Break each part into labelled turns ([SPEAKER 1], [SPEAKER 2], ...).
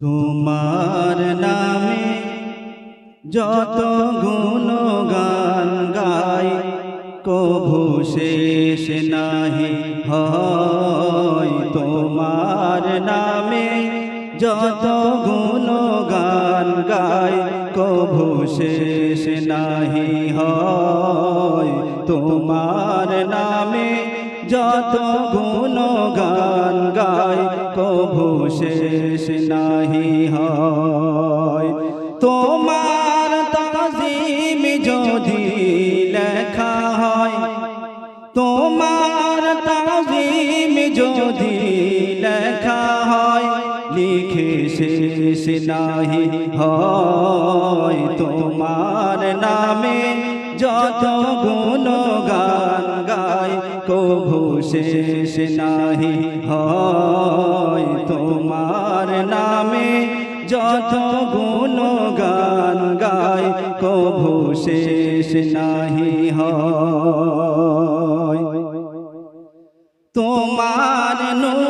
[SPEAKER 1] তোমার নামে যত গুণগান গাই কভু শেষ নাহি হয়। তোমার নামে যত গুণগান গাই কভু শেষ নাহি হয়। তোমার নামে যত গুণ গান গাই কভু শেষ নাহি হয়। তোমার তাজিম যদি লেখা হয়, তোমার তাজিম যদি লেখা হয়, লিখে শেষ নাহি হয়। তোমার নামে যত গায় কভু শেষ নাহি হয় তোমার নামে যত গুণগান গায় কভু শেষ নাহি হয়। তোমার নূরের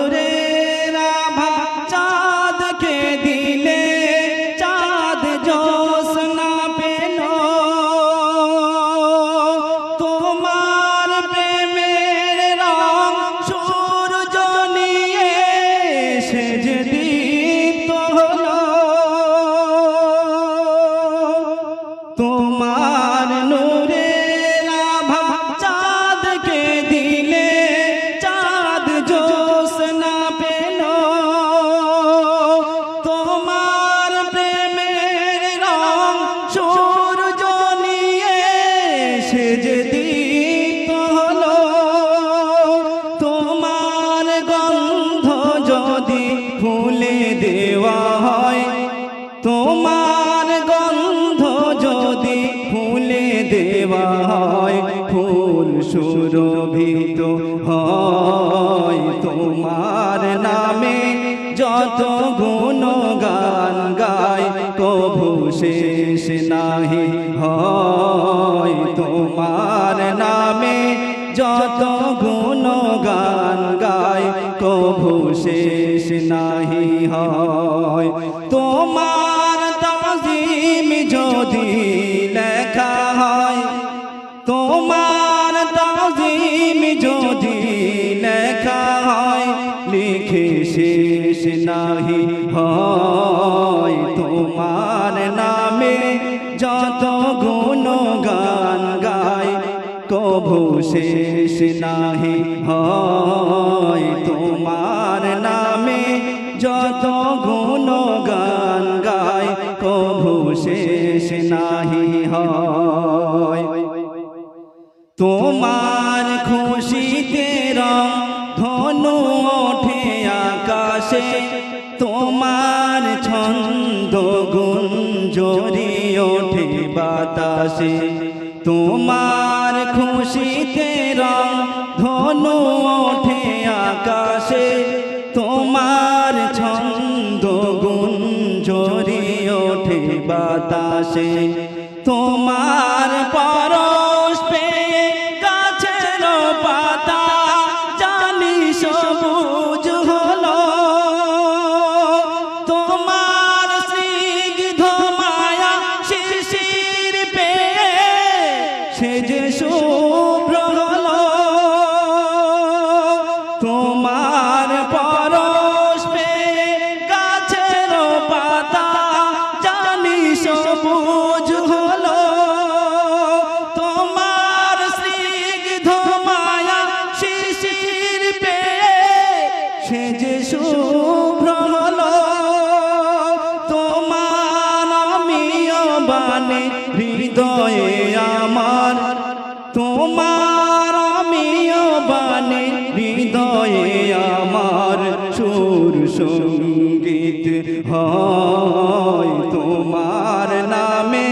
[SPEAKER 1] দেওয়া হয় ফুল সুরভিত হয়। তোমার নামে যত গুণগান গায় কভু শেষ নাহি হয়। তোমার নামে যত গুণগান গায় কভু শেষ নাহি হয়। তোমার তাজিম যদি নাহি হয় তোমার নামে যত গুণগান গায় কভু শেষ নাহি হয় তোমার নামে যত গুণ গান গায় কভু শেষ নাহি হয়। তোমার খুশিতে আকাশে তোমার ছন্দ গুঞ্জরি ওঠে বাতাসে। তোমার খুশিতে রং ধনু ওঠে আকাশে। তোমার ছন্দ গুঞ্জরি ওঠে বাতাসে। তোমার তোমার পরশ পেয়ে গাছের পাতা জানি সবুজ হলো। তোমার স্নিগ্ধ মায়া শিশির পেয়ে সে যে শুভ্র হলো। তোমার আমিও বানে হৃদয়ে আমার। তোমার সংগীত হয় তোমার নামে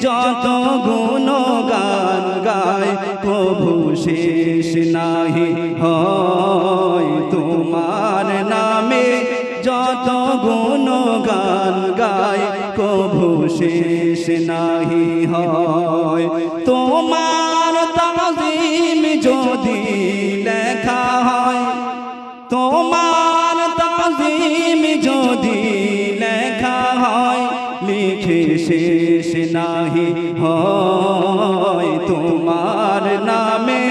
[SPEAKER 1] যত গুণ গান গায় কভু শেষ নাহি হয় তোমার নামে যত গুণ গান গায় কভু শেষ নাহি হয়। তোমার তাজিম যদি লেখা হয়, তোমার হাকিম যদি লেখা হয়, লিখে শেষ নাহি হয়। তোমার নামে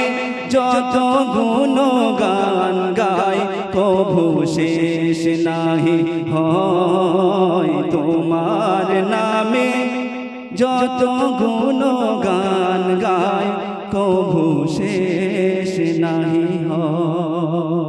[SPEAKER 1] যত গুণগান গায় কভু শেষ নাহি হয়। তোমার নামে যত গুণগান গায় কভু শেষ নাহি হয়।